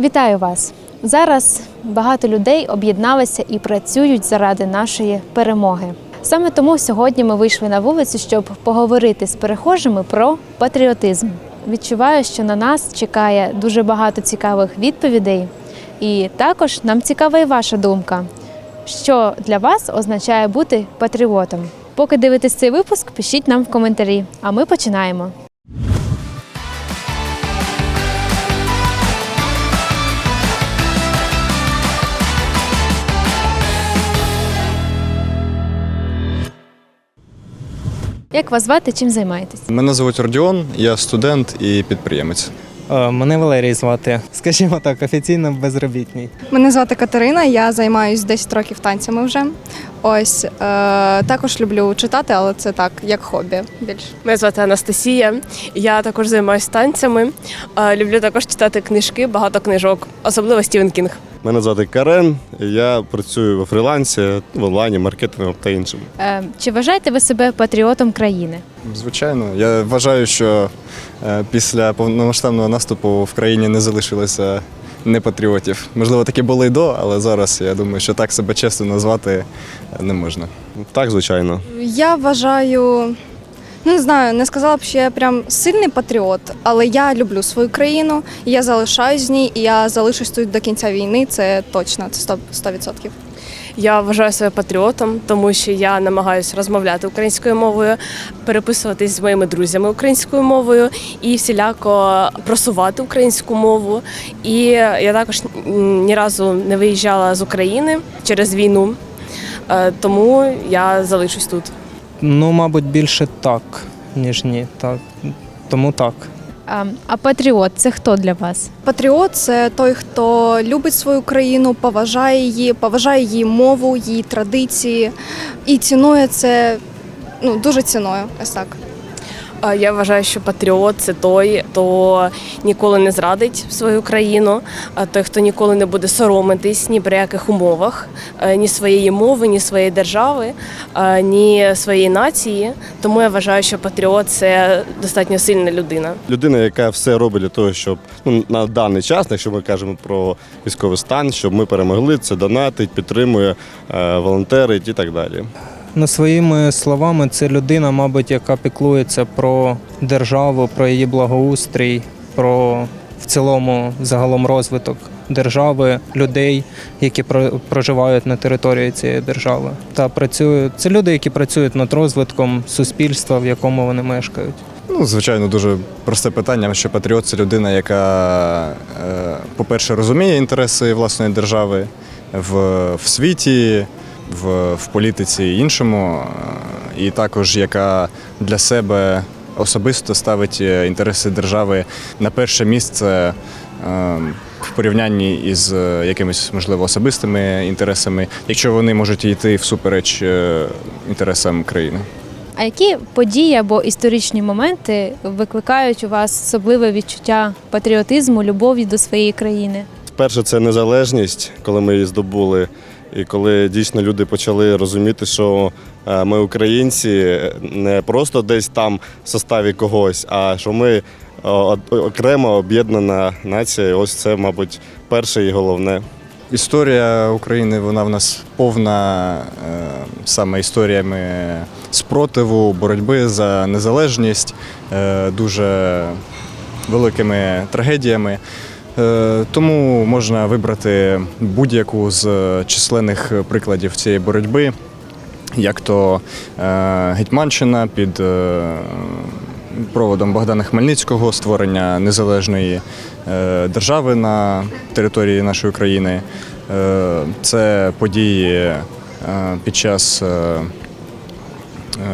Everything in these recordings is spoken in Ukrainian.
Вітаю вас! Зараз багато людей об'єдналися і працюють заради нашої перемоги. Саме тому сьогодні ми вийшли на вулицю, щоб поговорити з перехожими про патріотизм. Відчуваю, що на нас чекає дуже багато цікавих відповідей, і також нам цікава і ваша думка. Що для вас означає бути патріотом? Поки дивитесь цей випуск, пишіть нам в коментарі. А ми починаємо. Як вас звати, чим займаєтесь? Мене звуть Родіон, я студент і підприємець. Е, Мене Валерій звати. Скажімо так, офіційно безробітний. Мене звати Катерина, я займаюсь 10 років танцями вже. Ось е, також люблю читати, але це так, як хобі більш. Мене звати Анастасія. Я також займаюся танцями. Е, Люблю також читати книжки, багато книжок, особливо Стівен Кінг. Мене звати Карен. Я працюю у фрілансі в онлайні, маркетингу та іншому. Е, чи вважаєте ви себе патріотом країни? Звичайно, я вважаю, що е, після повномасштабного наступу в країні не залишилося непатріотів. Можливо, такі були й до, але зараз я думаю, що так себе чесно назвати не можна. Так, звичайно. Я вважаю, ну не знаю, не сказала б, що я прям сильний патріот, але я люблю свою країну, я залишаюсь в ній, і я залишусь тут до кінця війни. Це точно, це 100%. 100%. Я вважаю себе патріотом, тому що я намагаюся розмовляти українською мовою, переписуватись з моїми друзями українською мовою і всіляко просувати українську мову. І я також ні разу не виїжджала з України через війну, Е, тому я залишусь тут. Ну, мабуть, більше так, ніж ні. Так. Тому так. А, а патріот це хто для вас? Патріот це той, хто любить свою країну, поважає її, поважає її мову, її традиції і цінує це. Ну, дуже ціною. ось так. Я вважаю, що патріот це той, хто ніколи не зрадить свою країну, а той, хто ніколи не буде соромитись ні при яких умовах, е, ні своєї мови, ні своєї держави, е, ні своєї нації. Тому я вважаю, що патріот це достатньо сильна людина. Людина, яка все робить для того, щоб ну, на даний час, якщо ми кажемо про військовий стан, щоб ми перемогли, це донатить, підтримує, е, волонтерить і так далі. Ну, своїми словами, це людина, мабуть, яка піклується про державу, про її благоустрій, про в цілому загалом розвиток держави, людей, які про- проживають на території цієї держави. Та працюють. Це люди, які працюють над розвитком суспільства, в якому вони мешкають. Ну, звичайно, дуже просте питання, що патріот це людина, яка, е, по-перше, розуміє інтереси власної держави в, в світі, в, в політиці і іншому, е, і також яка для себе особисто ставить е, інтереси держави на перше місце. е, В порівнянні із е, якимись можливо особистими інтересами, якщо вони можуть йти всупереч інтересам країни. А які події або історичні моменти викликають у вас особливе відчуття патріотизму, любові до своєї країни? Перше, це незалежність, коли ми її здобули, і коли дійсно люди почали розуміти, що е, ми українці не просто десь там в составі когось, а що ми окремо об'єднана нація. І Ось це, мабуть, перше і головне. Історія України вона в нас повна е, саме історіями спротиву, боротьби за незалежність, е, дуже великими трагедіями. Е, Тому можна вибрати будь-яку з численних прикладів цієї боротьби, як то е, Гетьманщина під е, проводом Богдана Хмельницького, створення незалежної е, держави на території нашої країни. Е, Це події е, під час е, е,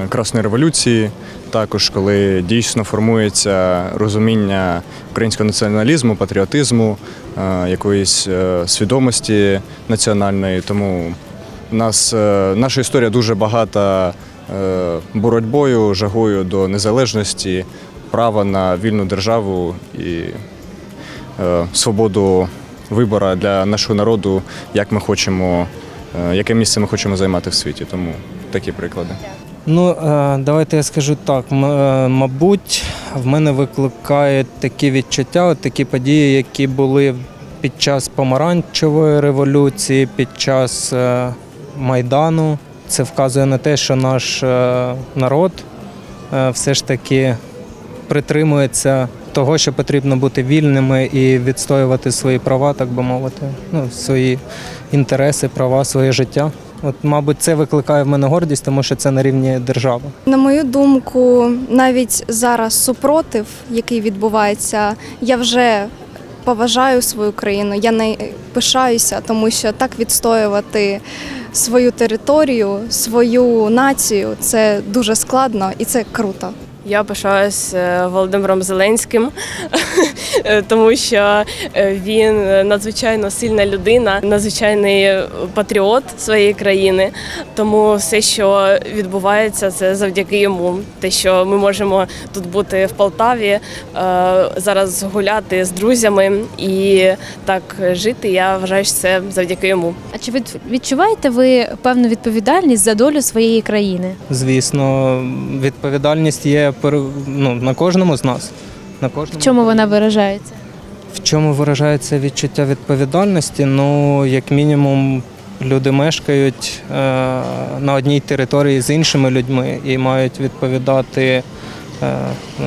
Красної революції, також коли дійсно формується розуміння українського націоналізму, патріотизму, е, якоїсь е, свідомості національної. Тому нас е, наша історія дуже багата е, боротьбою, жагою до незалежності, права на вільну державу і е, свободу вибору для нашого народу, як ми хочемо, е, яке місце ми хочемо займати в світі. Тому такі приклади. Ну, е, давайте я скажу так. Е, Мабуть, в мене викликають такі відчуття, такі події, які були під час помаранчевої революції, під час е, Майдану. Це вказує на те, що наш народ все ж таки притримується того, що потрібно бути вільними і відстоювати свої права, так би мовити, ну, свої інтереси, права, своє життя. От, мабуть, це викликає в мене гордість, тому що це на рівні держави. На мою думку, навіть зараз супротив, який відбувається, я вже поважаю свою країну, я не пишаюся, тому що так відстоювати свою територію, свою націю це дуже складно і це круто. Я пишаюсь е, Володимиром Зеленським, тому що е, він надзвичайно сильна людина, надзвичайний патріот своєї країни. Тому все, що відбувається, це завдяки йому. Те, що ми можемо тут бути в Полтаві, е, зараз гуляти з друзями і так жити. Я вважаю, що це завдяки йому. А чи відчуваєте ви певну відповідальність за долю своєї країни? Звісно, відповідальність є ну, на кожному з нас. На В чому вона виражається? В чому виражається відчуття відповідальності? Ну, як мінімум, люди мешкають е, на одній території з іншими людьми і мають відповідати. Е, ну,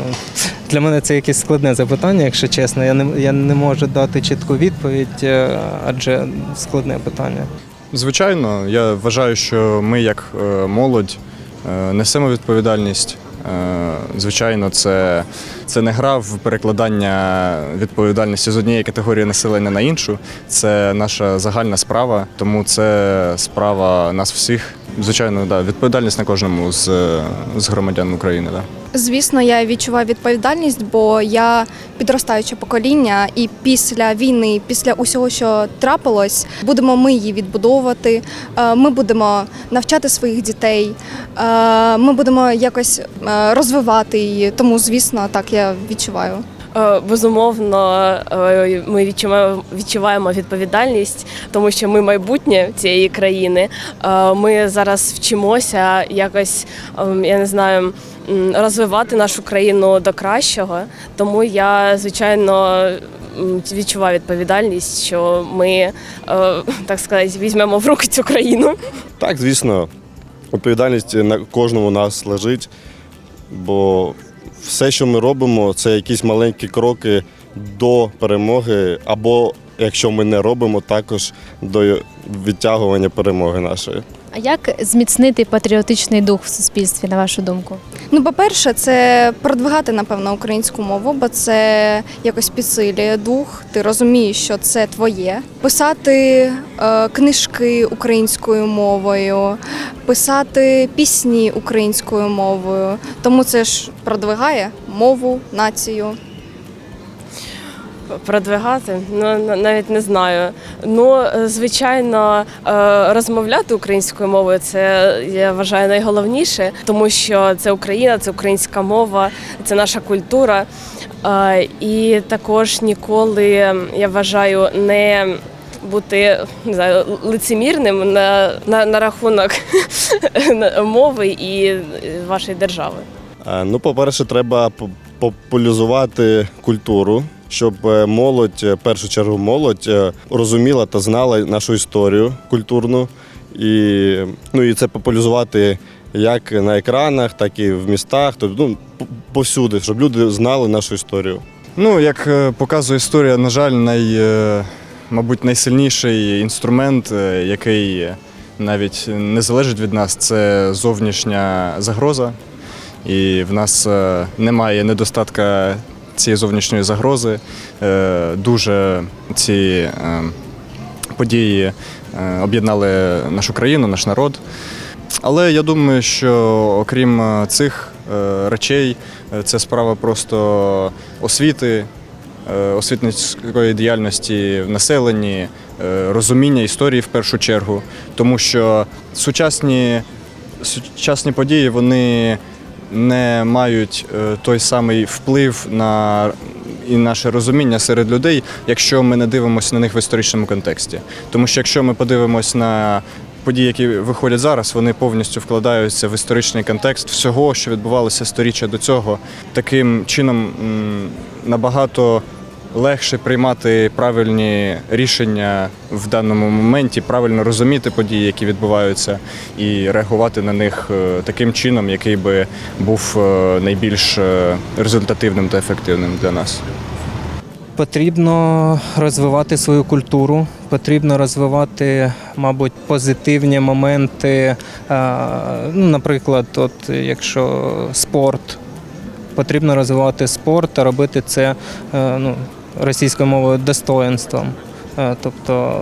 для мене це якесь складне запитання, якщо чесно. Я не, я не можу дати чітку відповідь, е, адже складне питання. Звичайно, я вважаю, що ми, як е, молодь, несемо відповідальність. Е, Звичайно, це, це не гра в перекладання відповідальності з однієї категорії населення на іншу. Це наша загальна справа, тому це справа нас всіх. Звичайно, да, відповідальність на кожному з, з громадян України. Да. Звісно, я відчуваю відповідальність, бо я підростаюче покоління, і після війни, після усього, що трапилось, будемо ми її відбудовувати. е, Ми будемо навчати своїх дітей, е, ми будемо якось е, розвивати її. Тому, звісно, так я відчуваю. Е, Безумовно, е, ми відчуваємо, відчуваємо відповідальність, тому що ми майбутнє цієї країни. Е, Ми зараз вчимося якось, ем, я не знаю, розвивати нашу країну до кращого. Тому я, звичайно, відчуваю відповідальність, що ми, так сказати, візьмемо в руки цю країну. Так, звісно, відповідальність на кожному нас лежить, бо все, що ми робимо, це якісь маленькі кроки до перемоги, або якщо ми не робимо, також до відтягування перемоги нашої. А як зміцнити патріотичний дух в суспільстві, на вашу думку? Ну, по-перше, це продвигати, напевно, українську мову, бо це якось підсилює дух. Ти розумієш, що це твоє. Писати е, книжки українською мовою, писати пісні українською мовою. Тому це ж продвигає мову, націю. Продвигати? Ну навіть не знаю. Ну, звичайно, е, розмовляти українською мовою це я вважаю найголовніше, тому що це Україна, це українська мова, це наша культура. Е, І також ніколи я вважаю не бути не знаю, лицемірним на, на, на рахунок мови і вашої держави. Е, Ну, по-перше, треба п- популяризувати культуру, щоб е, молодь, е, в першу чергу молодь, е, розуміла та знала нашу історію культурну. І, ну, і це популяризувати як на екранах, так і в містах, тобто ну, повсюди, щоб люди знали нашу історію. Ну, як показує історія, на жаль, най, мабуть, найсильніший інструмент, який навіть не залежить від нас, це зовнішня загроза. І в нас немає недостатка цієї зовнішньої загрози. Е, Дуже ці е, події е, об'єднали нашу країну, наш народ. Але я думаю, що окрім цих речей, це справа просто освіти, освітницької діяльності в населенні, розуміння історії в першу чергу, тому що сучасні, сучасні події вони не мають е, той самий вплив на і наше розуміння серед людей, якщо ми не дивимося на них в історичному контексті. Тому що якщо ми подивимось на події, які виходять зараз, вони повністю вкладаються в історичний контекст всього, що відбувалося сторіччя до цього. Таким чином набагато легше приймати правильні рішення в даному моменті, правильно розуміти події, які відбуваються, і реагувати на них е, таким чином, який би був е, найбільш е, результативним та ефективним для нас. Потрібно розвивати свою культуру, потрібно розвивати, мабуть, позитивні моменти. Ну, наприклад, от якщо спорт, потрібно розвивати спорт та робити це ну, російською мовою достоинством. Е, Тобто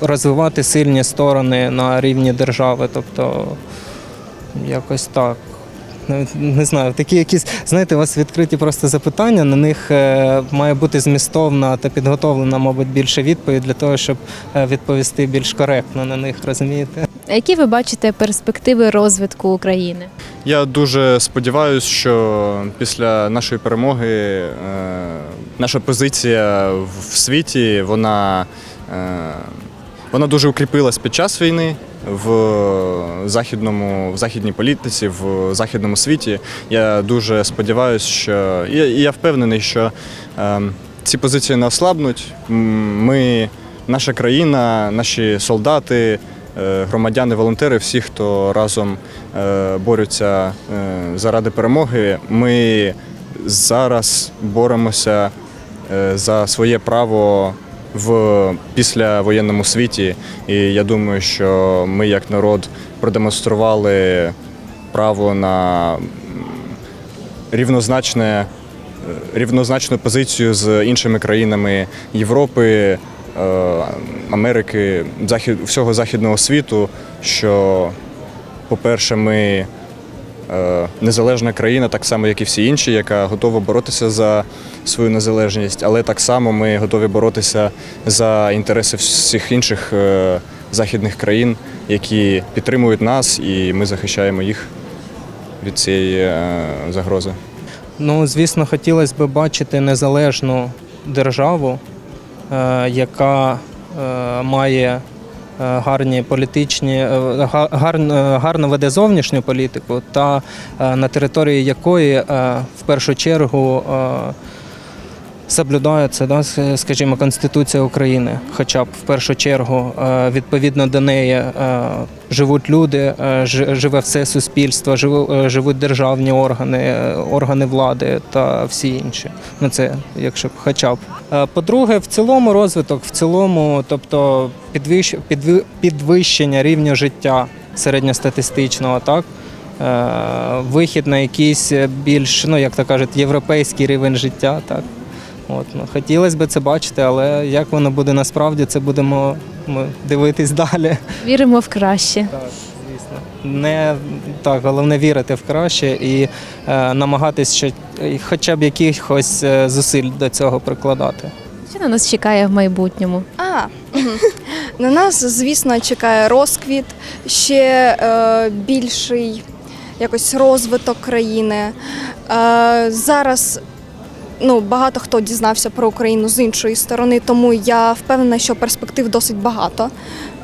розвивати сильні сторони на рівні держави. Тобто якось так. Не знаю, такі якісь, знаєте, у вас відкриті просто запитання, на них е, має бути змістовна та підготовлена, мабуть, більше відповідь для того, щоб е, відповісти більш коректно на них, розумієте? А які ви бачите перспективи розвитку України? Я дуже сподіваюся, що після нашої перемоги е, наша позиція в світі вона, е, вона дуже укріпилась під час війни в західному в західній політиці, в західному світі. Я дуже сподіваюся, що і я, і я впевнений, що е, ці позиції не ослабнуть. Ми, наша країна, наші солдати, громадяни, волонтери, всі, хто разом е, борються е, заради перемоги. Ми зараз боремося е, за своє право в післявоєнному світі. І я думаю, що ми як народ продемонстрували право на рівнозначне. е, Рівнозначну позицію з іншими країнами Європи, е, Америки, захід, всього західного світу, що по-перше, ми е, незалежна країна, так само, як і всі інші, яка готова боротися за свою незалежність, але так само ми готові боротися за інтереси всіх інших е, західних країн, які підтримують нас, і ми захищаємо їх від цієї е, загрози. Ну, звісно, хотілося б бачити незалежну державу, е, яка е, має е, гарні політичні, е, га- гар- е, гарно веде зовнішню політику, та е, на території якої е, в першу чергу е, соблюдається, да, скажімо, Конституція України, хоча б в першу чергу е, відповідно до неї е, живуть люди, е, живе все суспільство, живуть державні органи, органи влади та всі інші. Ну це якщо б хоча б. По-друге, в цілому розвиток, в цілому, тобто підвищення рівня життя середньостатистичного, так. Вихід на якийсь більш, ну як то кажуть, європейський рівень життя, так. От, ну, хотілося б це бачити, але як воно буде насправді, це будемо ми дивитись далі. Віримо в краще. Так, звісно. Не так, головне вірити в краще і е, намагатись ще е, хоча б якихось е, зусиль до цього прикладати. Що на нас чекає в майбутньому? А, на нас, звісно, чекає розквіт, ще е, більший якось розвиток країни. Е, зараз ну, багато хто дізнався про Україну з іншої сторони, тому я впевнена, що перспектив досить багато.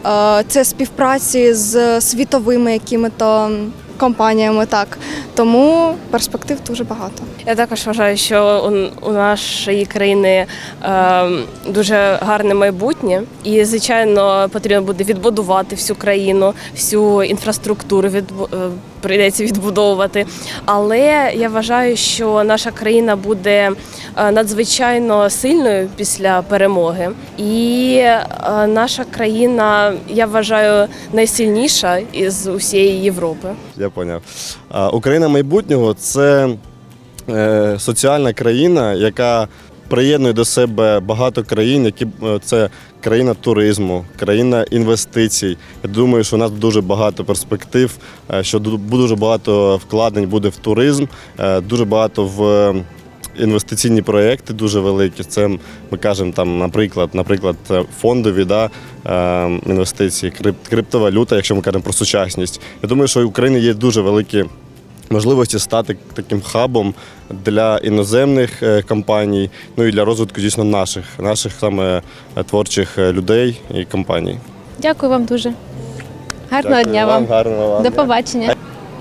Е, це співпраці з світовими якими-то компаніями, так. Тому перспектив дуже багато. Я також вважаю, що у, нашої країни е, дуже гарне майбутнє, і звичайно потрібно буде відбудувати всю країну, всю інфраструктуру відбу- е, прийдеться відбудовувати. Але я вважаю, що наша країна буде е, надзвичайно сильною після перемоги, і е, наша країна, я вважаю, найсильніша із усієї Європи. Я поняв. Україна майбутнього це е, соціальна країна, яка приєднує до себе багато країн, які е, це країна туризму, країна інвестицій. Я думаю, що у нас дуже багато перспектив, е, що дуже багато вкладень буде в туризм, е, дуже багато в. Інвестиційні проекти дуже великі. Це ми кажемо там, наприклад, наприклад, фондові да, інвестиції, криптовалюта, якщо ми кажемо про сучасність. Я думаю, що у України є дуже великі можливості стати таким хабом для іноземних е, компаній, ну і для розвитку дійсно наших, наших саме е, творчих е, людей і компаній. Дякую вам дуже. Гарного дня вам. гарного вам. До побачення.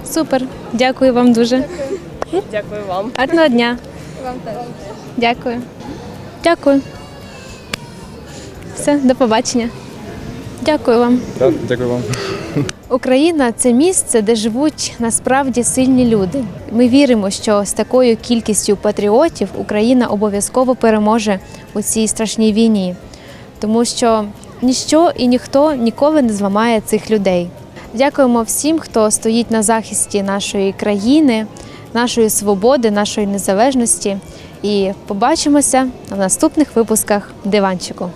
Супер. Дякую вам дуже. Дякую вам. Гарного дня. Вам теж. Дякую. Дякую. Все, до побачення. Дякую вам. Дякую вам. Україна це місце, де живуть насправді сильні люди. Ми віримо, що з такою кількістю патріотів Україна обов'язково переможе у цій страшній війні, тому що ніщо і ніхто ніколи не зламає цих людей. Дякуємо всім, хто стоїть на захисті нашої країни, нашої свободи, нашої незалежності. І побачимося в наступних випусках диванчику.